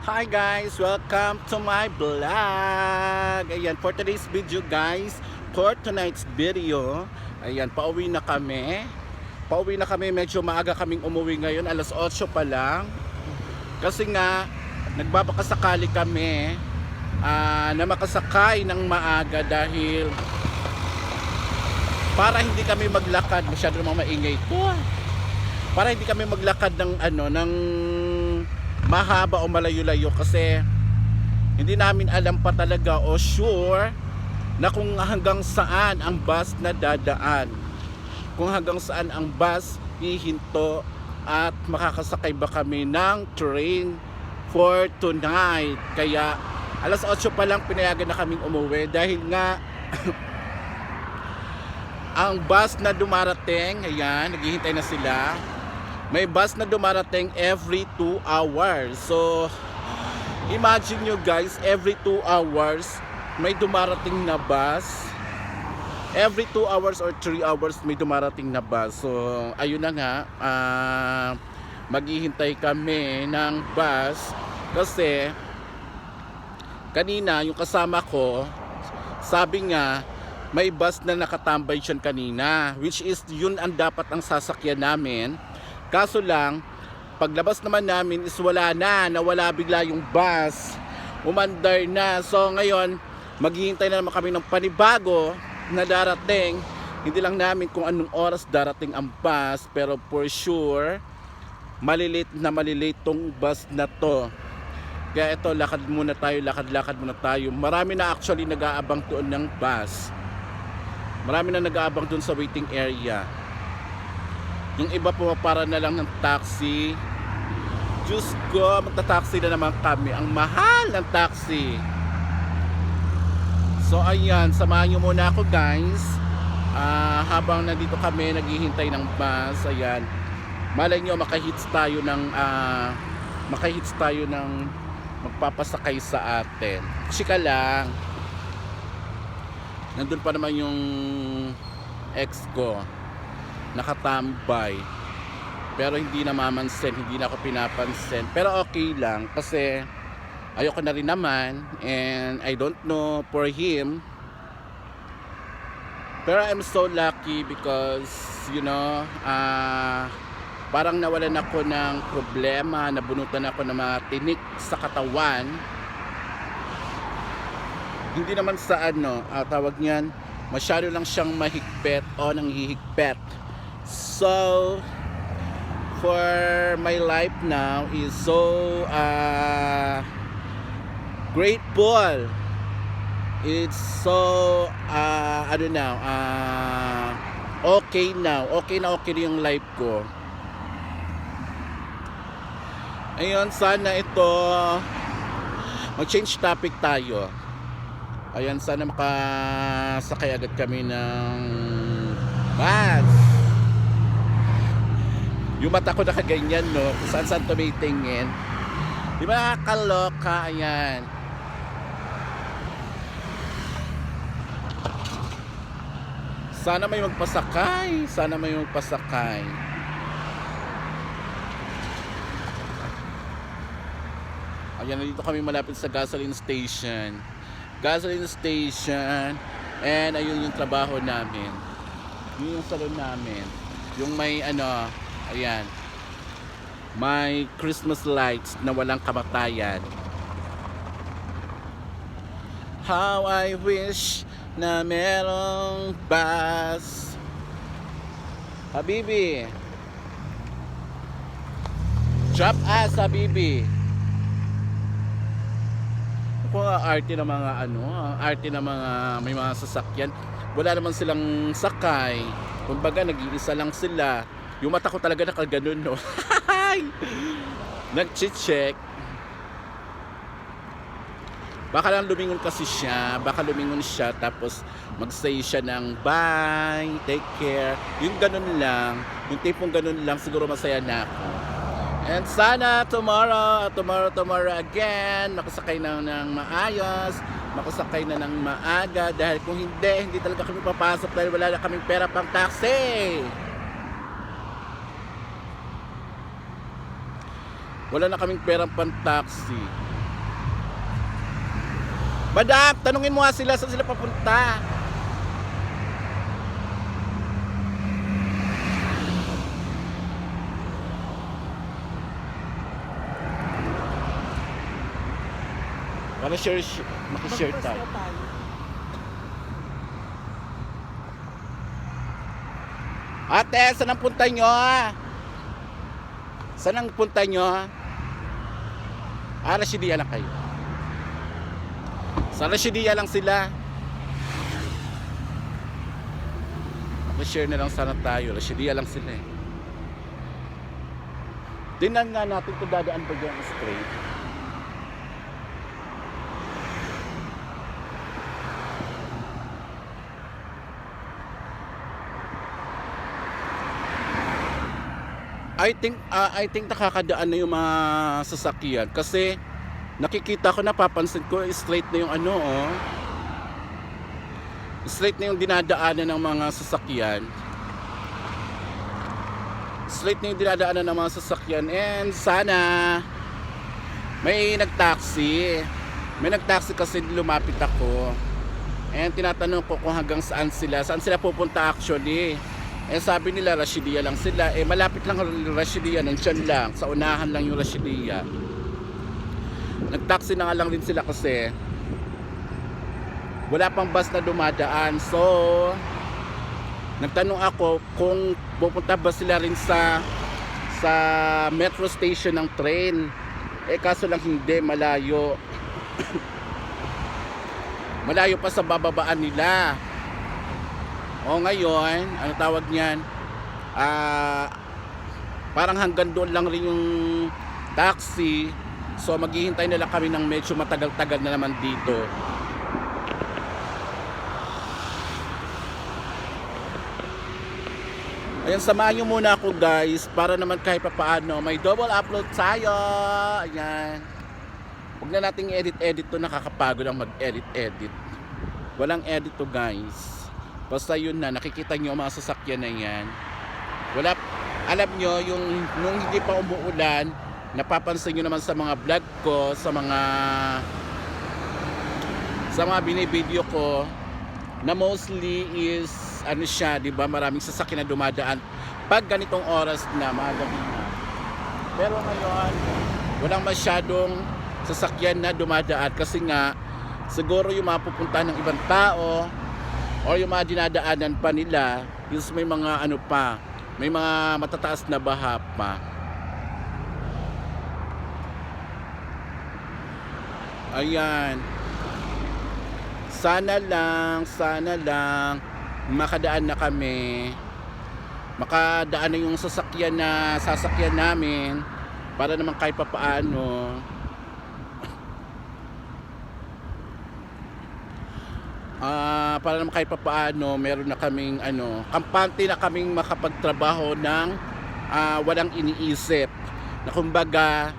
Hi guys! Welcome to my vlog! Ayan, for today's video guys, for tonight's video, ayan, pauwi na kami. Pauwi na kami, medyo maaga kaming umuwi ngayon, alas 8 pa lang. Kasi nga, nagbabakasakali kami ah, na makasakay ng maaga dahil para hindi kami maglakad, masyado namang maingay to. Para hindi kami maglakad ng ano, ng mahaba o malayo-layo kasi hindi namin alam pa talaga o sure na kung hanggang saan ang bus na dadaan. Kung hanggang saan ang bus hihinto at makakasakay ba kami ng train for tonight. Kaya alas 8 pa lang pinayagan na kaming umuwi dahil nga ang bus na dumarating, ayan, naghihintay na sila. May bus na dumarating every 2 hours. So, imagine nyo guys, every 2 hours, may dumarating na bus. Every 2 hours or 3 hours, may dumarating na bus. So, ayun na nga, ah, maghihintay kami ng bus kasi kanina yung kasama ko sabi nga may bus na nakatambay siyan kanina which is yun ang dapat ang sasakyan namin kaso lang paglabas naman namin is wala na nawala bigla yung bus umandar na so ngayon maghihintay na naman kami ng panibago na darating hindi lang namin kung anong oras darating ang bus pero for sure malilit na malilit tong bus na to kaya ito, lakad muna tayo, lakad-lakad muna tayo. Marami na actually nag-aabang doon ng bus. Marami na nag-aabang doon sa waiting area. Yung iba pumapara na lang ng taxi. Diyos ko, magta-taxi na naman kami. Ang mahal ng taxi. So ayan, samahan nyo muna ako guys. Ah, habang nandito kami, naghihintay ng bus. Ayan. Malay nyo, makahits tayo ng ah, makahits tayo ng magpapasakay sa atin. Chika lang. Nandun pa naman yung ex ko. Nakatambay. Pero hindi namamansin, hindi na ako pinapansin. Pero okay lang kasi ayoko na rin naman and I don't know for him. Pero I'm so lucky because you know, ah parang nawalan ako ng problema, nabunutan ako ng mga tinik sa katawan. Hindi naman sa ano, ah, tawag niyan, masyado lang siyang mahigpit o nang hihigpit. So, for my life now is so uh, grateful. It's so, uh, ano now, uh, okay now. Okay na okay yung life ko. Ayun, sana ito mag-change topic tayo. Ayan, sana makasakay agad kami ng bus. Yung mata ko nakaganyan, no? Kung saan saan tumitingin. Di ba nakakaloka? Ayan. Sana may magpasakay. Sana may magpasakay. Ayan, nandito kami malapit sa gasoline station. Gasoline station. And ayun yung trabaho namin. Yun yung salon namin. Yung may ano, ayan. May Christmas lights na walang kamatayan. How I wish na merong bus. Habibi. Drop us, Habibi. Kung arte ng mga ano, arte ng mga may mga sasakyan, wala naman silang sakay. Kumbaga nag-iisa lang sila. Yung mata ko talaga nakaganon no. Nag-check. Baka lang lumingon kasi siya, baka lumingon siya tapos mag-say siya ng bye, take care. Yung ganun lang, yung tipong ganun lang siguro masaya na ako. And sana tomorrow, tomorrow, tomorrow again, makasakay na ng maayos, makasakay na ng maaga dahil kung hindi, hindi talaga kami papasok dahil wala na kaming pera pang taxi. Wala na kaming pera pang taxi. Madam, tanungin mo nga sila saan sila papunta. Para share, makishare tayo. tayo. Ate, saan ang punta nyo? Saan ang punta nyo? Ah, Rashidia lang kayo. Sa Rashidia lang sila. Makishare na lang sana tayo. Rashidia lang sila eh. Tingnan nga natin kung dadaan ba dyan straight. I think ah, I think nakakadaan na yung mga sasakyan kasi nakikita ko napapansin ko straight na yung ano oh. Straight na yung dinadaanan ng mga sasakyan. Straight na yung dinadaanan ng mga sasakyan and sana may nagtaxi. May nagtaxi kasi lumapit ako. And tinatanong ko kung hanggang saan sila. Saan sila pupunta actually. Eh sabi nila Rashidia lang sila. Eh malapit lang ang Rashidia, nandyan lang. Sa unahan lang yung Rashidia. Nagtaxi na nga lang din sila kasi wala pang bus na dumadaan. So nagtanong ako kung pupunta ba sila rin sa sa metro station ng train. Eh kaso lang hindi, malayo. malayo pa sa bababaan nila. O ngayon, ano tawag niyan? Ah, parang hanggang doon lang rin yung taxi. So maghihintay na lang kami ng medyo matagal-tagal na naman dito. Ayan, samahan nyo muna ako guys para naman kahit pa paano may double upload tayo. Ayan. Huwag na nating edit-edit to nakakapagod ang mag-edit-edit. Walang edit to guys. Basta yun na, nakikita nyo mga sasakyan na yan. Wala, alam nyo, yung nung hindi pa umuulan, napapansin nyo naman sa mga vlog ko, sa mga sa mga binibideo ko, na mostly is ano siya, 'di ba? Maraming sasakyan na dumadaan pag ganitong oras na, mga na. Pero ngayon, walang masyadong sasakyan na dumadaan kasi nga siguro yung mga pupunta ng ibang tao or yung mga dinadaanan pa nila is may mga ano pa, may mga matataas na baha pa. Ayan. Sana lang, sana lang makadaan na kami. Makadaan na yung sasakyan na sasakyan namin para naman kahit papaano Ah, para naman kahit papaano meron na kaming ano, kampante na kaming makapagtrabaho ng ah, walang iniisip. Na kumbaga,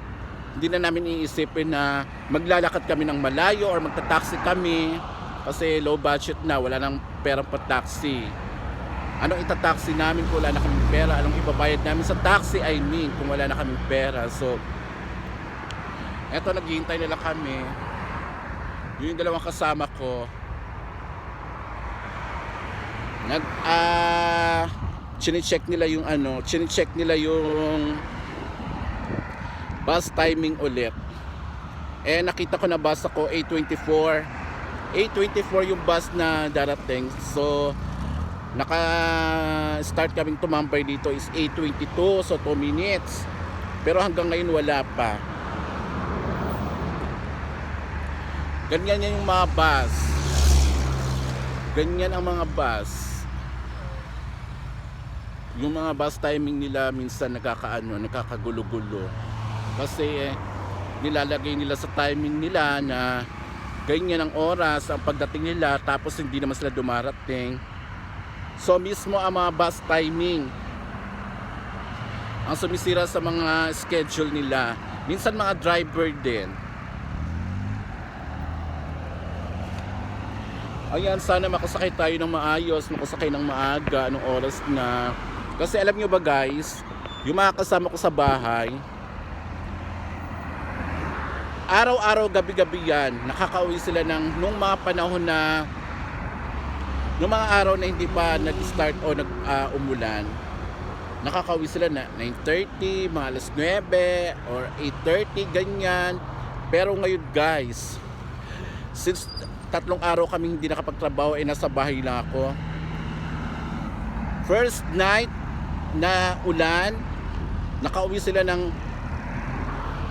hindi na namin iisipin na maglalakad kami ng malayo or magta-taxi kami kasi low budget na, wala nang perang pa-taxi. Anong itataxi namin kung wala na kaming pera? Anong ibabayad namin sa taxi? I mean, kung wala na kaming pera. So, eto, naghihintay na lang kami. Yun yung dalawang kasama ko. Nag, ah, chine-check nila yung ano, chine-check nila yung bus timing ulit. Eh, nakita ko na bus ako 824. 824 yung bus na darating. So, naka-start kaming tumambay dito is 822. So, 2 minutes. Pero hanggang ngayon wala pa. Ganyan yan yung mga bus. Ganyan ang mga bus. Yung mga bus timing nila minsan nakakaano, nakakagulo-gulo. Kasi eh, nilalagay nila sa timing nila na ganyan ang oras ang pagdating nila tapos hindi naman sila dumarating. So mismo ang mga bus timing ang sumisira sa mga schedule nila. Minsan mga driver din. Ayan, sana makasakay tayo ng maayos, makasakay ng maaga, anong oras na. Kasi alam nyo ba guys, yung mga kasama ko sa bahay, araw-araw, gabi-gabi yan, nakakauwi sila ng nung mga panahon na nung mga araw na hindi pa nag-start o nag ah, umulan. Nakakauwi sila na 9:30, mga alas 9 or 8:30 ganyan. Pero ngayon, guys, since tatlong araw kami hindi nakapagtrabaho eh nasa bahay lang ako. First night na ulan, nakauwi sila ng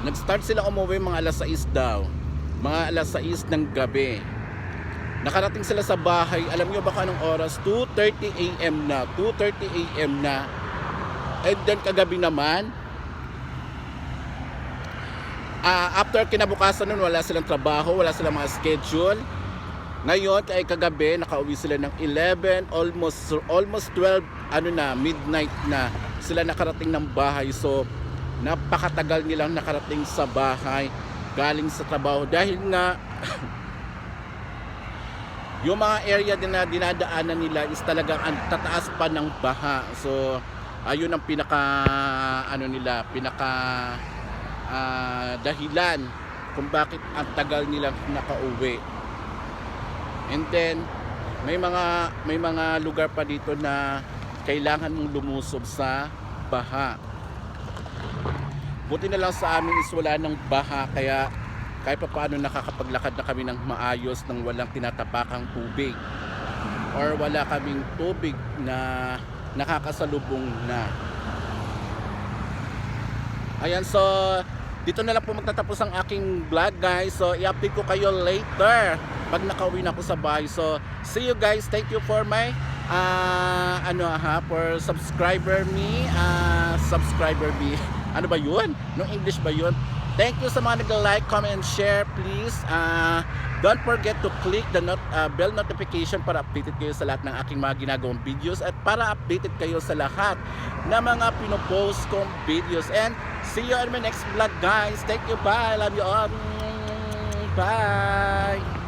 Nag-start sila umuwi mga alas 6 daw. Mga alas 6 ng gabi. Nakarating sila sa bahay. Alam niyo ba kung anong oras? 2.30 a.m. na. 2.30 a.m. na. And then kagabi naman, ah, after kinabukasan nun, wala silang trabaho, wala silang mga schedule. Ngayon, kay kagabi, nakauwi sila ng 11, almost almost 12, ano na, midnight na. Sila nakarating ng bahay. So, napakatagal nilang nakarating sa bahay galing sa trabaho dahil nga yung mga area din na dinadaanan nila is talagang ang tataas pa ng baha so ayun ang pinaka ano nila pinaka ah, dahilan kung bakit ang tagal nilang nakauwi and then may mga may mga lugar pa dito na kailangan mong lumusob sa baha Buti na lang sa amin is wala ng baha kaya kahit pa paano nakakapaglakad na kami ng maayos nang walang tinatapakang tubig or wala kaming tubig na nakakasalubong na. Ayan, so dito na lang po magtatapos ang aking vlog guys. So i-update ko kayo later pag nakauwi na ako sa bahay. So see you guys. Thank you for my uh, ano ha, for subscriber me, uh, subscriber me. Ano ba yun? No English ba yun? Thank you sa mga nag-like, comment, and share. Please, uh, don't forget to click the not, uh, bell notification para updated kayo sa lahat ng aking mga ginagawang videos at para updated kayo sa lahat na mga pinopost kong videos. And see you on my next vlog, guys. Thank you. Bye. Love you all. Bye.